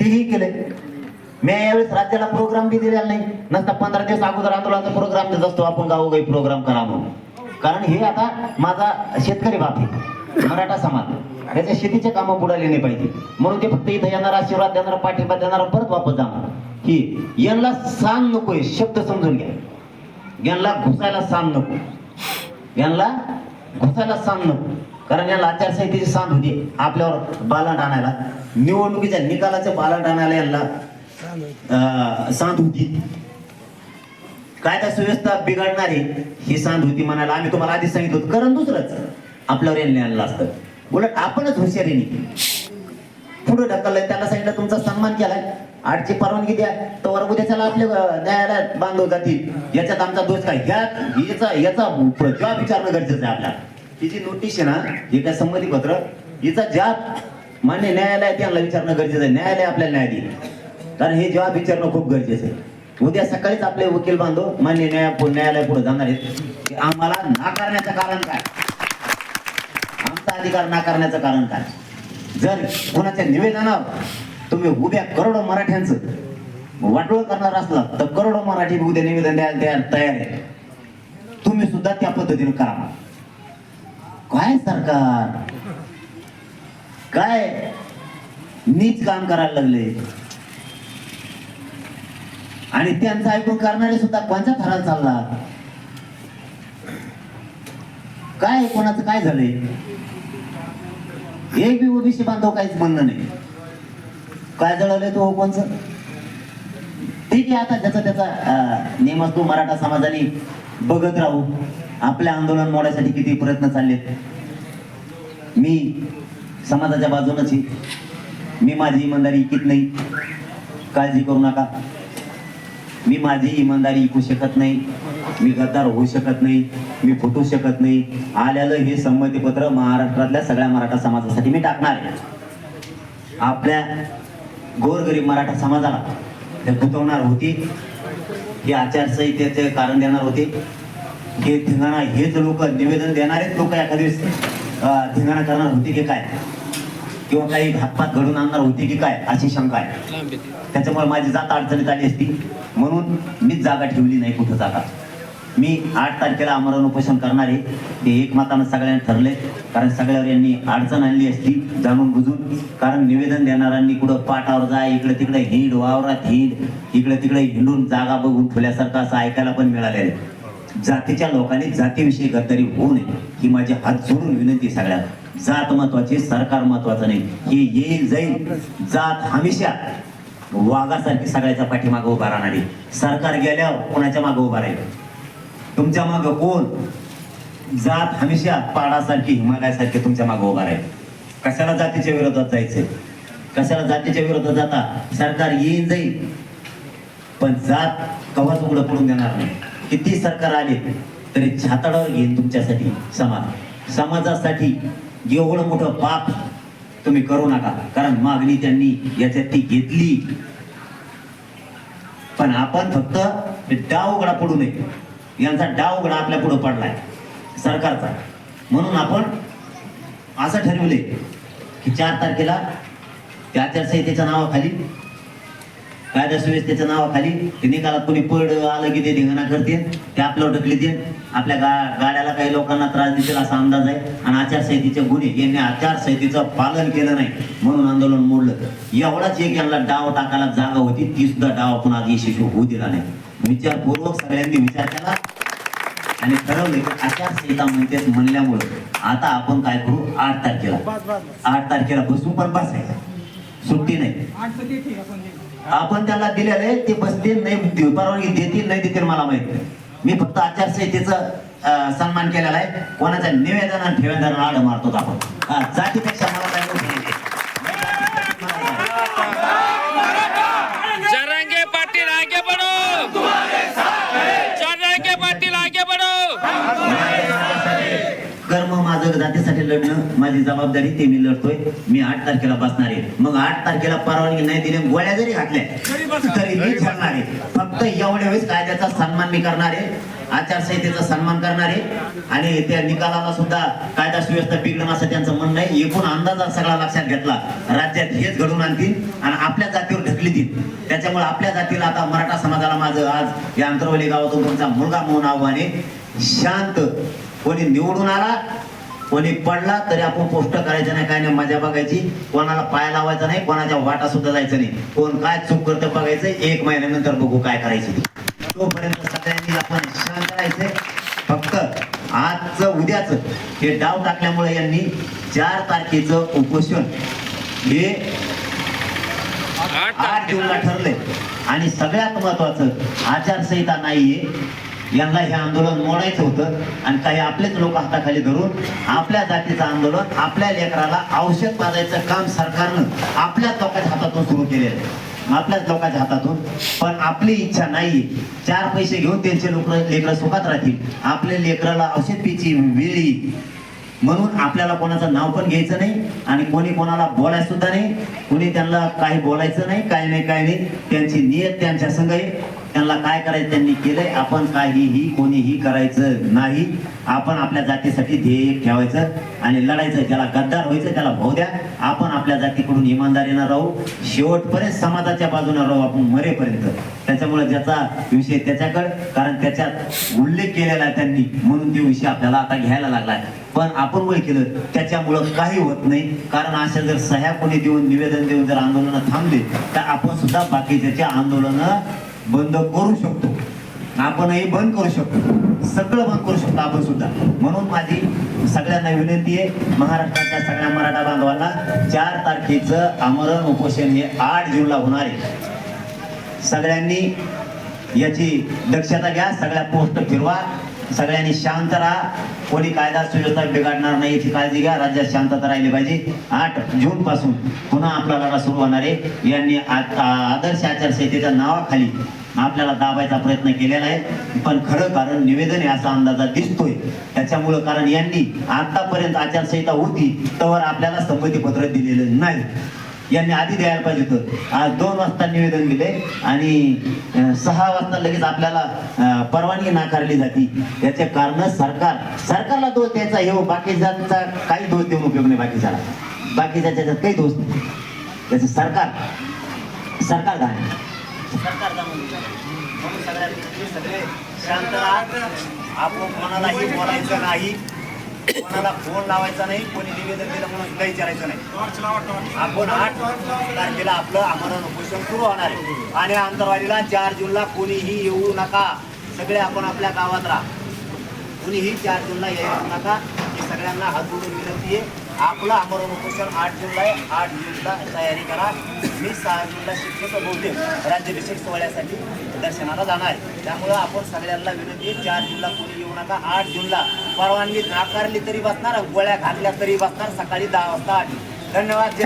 तेही केले. मी यावेळेस राज्याला प्रोग्राम बी दिलेला नाही. नसता पंधरा दिवस अगोदर आंदोलनाचा प्रोग्राम देत असतो. आपण गावोगाई प्रोग्राम करा म्हणून. कारण हे आता माझा शेतकरी बाप आहे. मराठा समाज. त्याच्या शेतीचे कामं बुडाले नाही पाहिजे. म्हणून ते फक्त इथं येणार आशीर्वाद देणारा पाठिंबा देणारा परत वापस जाणार. की यांना सांग नकोय शब्द समजून घ्या. यांना घुसायला सांग नको. यांना घुसायला सांग नको. कारण यांना आचारसंहितेची सांग होती. आपल्यावर बालांड आणायला. निवडणुकीच्या निकालाचं बालांड आणायला यांना अं, होती कायदा सुव्यवस्था बिघडणारी ही सांध होती म्हणायला आम्ही तुम्हाला आधी सांगितलं होतं. कारण दुसरंच आपल्यावर यांनी आणलं असतं. उलट आपणच हुशारीने पुढे ढकललंय. त्याला सांगितलं तुमचा सन्मान केलाय. आठची परवानगी द्या. तर उद्याच्याला आपले न्यायालयात बांधव जातील. याच्यात आमचा दोष काय? ह्यात याचा याचा जॉब विचारणं गरजेचं आहे आपल्याला. ही जी नोटीस आहे ना हे काय संमती पत्र हिचा जॉब मान्य न्यायालयात यांना विचारणं गरजेचं आहे. न्यायालय आपल्याला न्याय देईल. कारण हे जवाब विचारणं खूप गरजेचं आहे. उद्या सकाळीच आपले वकील बांधव मान्य न्याय न्यायालय पुढे जाणार आहेत. की आम्हाला नाकारण्याचं कारण काय? आमचा अधिकार नाकारण्याचं कारण काय? जर कोणाच्या निवेदनावर तुम्ही उद्या करोडो मराठ्यांचं वाटोळ करणार असला तर करोडो मराठी उद्या निवेदन द्यायला तयार तयार आहे. तुम्ही सुद्धा त्या पद्धतीने करा. काय सरकार? काय? नीच काम करायला लागले. आणि त्यांचं ऐकून करणारे सुद्धा कोणत्या थरात चालला काय कोणाचं काय झालंय? एक बी ओबीसी बांधव काहीच म्हणणं नाही. काय जळवलंय तो कोणचं? ठीक आहे आता त्याचा त्याचा नेमच नियम असतो मराठा समाजाने बघत राहू. आपले आंदोलन मोडायसाठी किती प्रयत्न चालले मी समाजाच्या बाजूनच आहे मी माझी इमानदारी इकित नाही. काळजी करू नका. मी माझी इमानदारी ऐकू शकत नाही. मी गद्दार होऊ शकत नाही. मी फुटू शकत नाही. आल्यालं हे संमतीपत्र महाराष्ट्रातल्या सगळ्या मराठा समाजासाठी मी टाकणार आहे. आपल्या गोरगरीब मराठा समाजाला ते गुतवणार होती. हे आचारसंहितेचे कारण देणार होते. हे धिंगाणा हेच लोक निवेदन देणारेच लोक एखाद्या दिवस धिंगाणा करणार होते की काय? किंवा काही घातपात घडून आणणार होते की काय? अशी शंका आहे. त्याच्यामुळे माझी जात अडचणीत आली असती. म्हणून मीच जागा ठेवली नाही कुठं जागा. मी आठ तारखेला आमरण उपोषण करणार ते एकमतानं सगळ्यांनी ठरले. कारण सगळ्यावर यांनी अडचण आणली असती जाणून बुजून. कारण निवेदन देणाऱ्यांनी कुठं पाठावर जा इकडे तिकडे हिंड वावरात हिंड इकडे तिकडे हिंडून जागा बघून ठेवल्यासारखं असं ऐकायला पण मिळालेलं आहे. जातीच्या लोकांनी जातीविषयी गद्दारी होऊ नये ही माझी हात जोडून विनंती सगळ्यांना. जात महत्वाची सरकार महत्वाचं नाही. हे येईल जाईल. जात हमेशा वाघासारखी सगळ्याच्या पाठीमागं उभा राहणारी. सरकार गेल्यावर कोणाच्या मागं उभा राहील? तुमच्या मागं कोण? जात हमेशा पाडासारखी हिमालयासारखी तुमच्या मागं उभा राहील. कशाला जातीच्या विरोधात जायचंय? कशाला जातीच्या विरोधात जाता? सरकार येईल जाईल. पण जात कवाच उघडं पडून देणार नाही. किती सरकार आले तरी छाताडावर घेईन तुमच्यासाठी समाज. समाजासाठी एवढं मोठं पाप तुम्ही करू नका कारण मागणी त्यांनी याच्यात ती घेतली. पण आपण फक्त डाव उघडा पडू नये. यांचा डाव उघडा आपल्या पुढे पडलाय सरकारचा. म्हणून आपण असं ठरवले की चार तारखेला त्या आचारसंहितेच्या नावाखाली कायदा सुव्यवस्थेच्या नावाखाली ते निकालात कोणी पड आलं की ते धिंगाणा करते ते आपल्यावर ढकली आपल्या गा गाड्याला काही लोकांना त्रास देतील असा अंदाज आहे. आणि आचारसंहितेचे गुन्हे यांनी आचारसंहितेचं पालन केलं नाही म्हणून आंदोलन मोडलं. एवढाच एक यांना डाव टाकायला जागा होती ती सुद्धा डाव आपण आज यशस्वी होऊ दिला नाही. विचारपूर्वक सगळ्यांनी विचार केला. आणि ठरवले की आचारसंहिता म्हणतेच म्हणल्यामुळे आता आपण काय करू? आठ तारखेला. आठ तारखेला बसू पण बसायचं. सुट्टी नाही. आपण त्याला दिलेले ते बसतील नाही परवानगी देतील नाही देतील मला माहीत नाही. मी फक्त आचारसंहितेचं अं, सन्मान केलेला आहे. कोणाच्या निवेदन आणि ठेवेदाराला आड मारतो आपण. जातीपेक्षा मला जातीसाठी लढणं माझी जबाबदारी ते मी लढतोय. मी आठ तारखेला बसणार आहे. मग आठ तारखेला परवानगी नाही दिली गोळ्या जरी घातल्या तरी मी ठरणार आहे. फक्त एवढ्या वेळेस कायद्याचा सन्मान मी करणार आहे. आचारसंहितेचा सन्मान करणार आहे. आणि त्या निकालाला सुद्धा कायदा सुव्यवस्था बिघडणं असं त्यांचं म्हणणं आहे. एकूण अंदाजा सगळा लक्षात घेतला. राज्यात हेच घडून आणतील आणि आपल्या जातीवर ढकलीतील त्याच्यामुळे आपल्या जातीला आता मराठा समाजाला माझं आज या अंतरवली गावातून तुमचा मुलगा म्हणून आव्हाने शांत कोणी निवडून आला कोणी पडला तरी आपण पोस्ट करायचं नाही काय नाही. मजा बघायची. कोणाला पाय लावायचा नाही कोणाच्या वाटा सुद्धा जायचं नाही. कोण काय चूक करतं बघायचं एक महिन्यानंतर बघू काय करायचं ते. तोपर्यंत सगळ्यांनी आपण शांत राहायचंय फक्त आजचं उद्याच हे डाव टाकल्यामुळे यांनी चार तारखेचं उपोषण हे आठ जूनला ठरले आणि सगळ्यात महत्वाचं आचारसंहिता नाहीये. यांना हे आंदोलन मोडायचं होतं आणि काही आपलेच लोक हाताखाली धरून आपल्या जातीचं आंदोलन आपल्या लेकराला औषध पाजायचं काम सरकारनं आपल्याच लोकांच्या हातातून सुरू केलेलं आहे. आपल्याच लोकांच्या हातातून. पण आपली इच्छा नाही. चार पैसे घेऊन त्यांचे लोक लेकरं सुखात राहतील. आपल्या लेकराला औषध पिची वेळी म्हणून आपल्याला कोणाचं नाव पण घ्यायचं नाही आणि कोणी कोणाला बोलायचं सुद्धा नाही. कोणी त्यांना काही बोलायचं नाही काही नाही काही नाही. त्यांची नियत त्यांच्या संघ आहे. त्यांना काय करायचं त्यांनी केलंय. आपण काहीही कोणीही करायचं नाही. आपण आपल्या जातीसाठी ध्येय ठेवायचं आणि लढायचं. ज्याला गद्दार व्हायचं त्याला भाऊ द्या. आपण आपल्या जातीकडून इमानदारीनं राहू. शेवटपर्यंत समाजाच्या बाजूने राहू आपण मरेपर्यंत. त्याच्यामुळे ज्याचा विषय त्याच्याकडे. कारण त्याच्यात उल्लेख केलेला आहे त्यांनी. म्हणून तो विषय आपल्याला आता घ्यायला लागलाय पण आपण वय केलं त्याच्यामुळं काही होत नाही. कारण अशा जर सह्या कोणी देऊन निवेदन देऊन जर आंदोलन थांबले तर आपण सुद्धा बाकीच्या आंदोलन बंद करू शकतो. आपणही बंद करू शकतो. सगळं बंद करू शकतो आपण सुद्धा. म्हणून माझी सगळ्यांना विनंती आहे महाराष्ट्राच्या सगळ्या मराठा बांधवांना चार तारखेचं आमरण उपोषण हे आठ जूनला होणार आहे. सगळ्यांनी याची दक्षता घ्या सगळ्या पोस्ट फिरवा. सगळ्यांनी शांत राहा. कोणी कायदा सुव्यवस्था बिघडणार नाही याची काळजी घ्या. राज्यात शांतता राहिली पाहिजे. आठ जून पासून पुन्हा आपला लढा सुरू होणार आहे. यांनी आदर्श आचारसंहितेच्या नावाखाली आपल्याला दाबायचा प्रयत्न केलेला आहे. पण खरं कारण निवेदन आहे असा अंदाजा दिसतोय. त्याच्यामुळं कारण यांनी आतापर्यंत आचारसंहिता होती तर आपल्याला संमतीपत्र दिलेलं नाही. यांनी आधी द्यायला पाहिजे होतं. आज दोन वाजता निवेदन दिले आणि सहा वाजता लगेच आपल्याला परवानगी नाकारली जाते. याचे कारण सरकार सरकारला दोष द्यायचा हे हो, काही दोष देऊन उपयोग नाही बाकीच्याला. बाकीच्या त्याच्यात काही दोष नाही. त्याचे सरकार सरकार घाण सरकार घाण सगळे शांत आपण कोणालाही बोलायचं नाही. कोणाला फोन लावायचा नाही कोणी निवेदन दिलं म्हणून सुद्धा विचारायचं नाही. आपण आठ तारखेला आपलं आमरण उपोषण सुरू होणार आहे. आणि आंतरवाडीला चार जूनला कोणीही येऊ नका. सगळे आपण आपल्या गावात राहा. कुणीही चार जूनला येऊ नका. हे सगळ्यांना हात जोडून विनंती आहे. आपलं आमरण उपोषण आठ आहे आठ जूनला तयारी करा. मी सहा जूनला शिक्षक बहुतेक राज्याभिषेक सोहळ्यासाठी दर्शनाला जाणार आहे. त्यामुळं आपण सगळ्यांना विनंती चार जूनला कोणी येऊ नका आठ जूनला परवानगी नाकारली तरी बसणार गोळ्या घातल्या तरी बसणार सकाळी दहा वाजता आठ. धन्यवाद.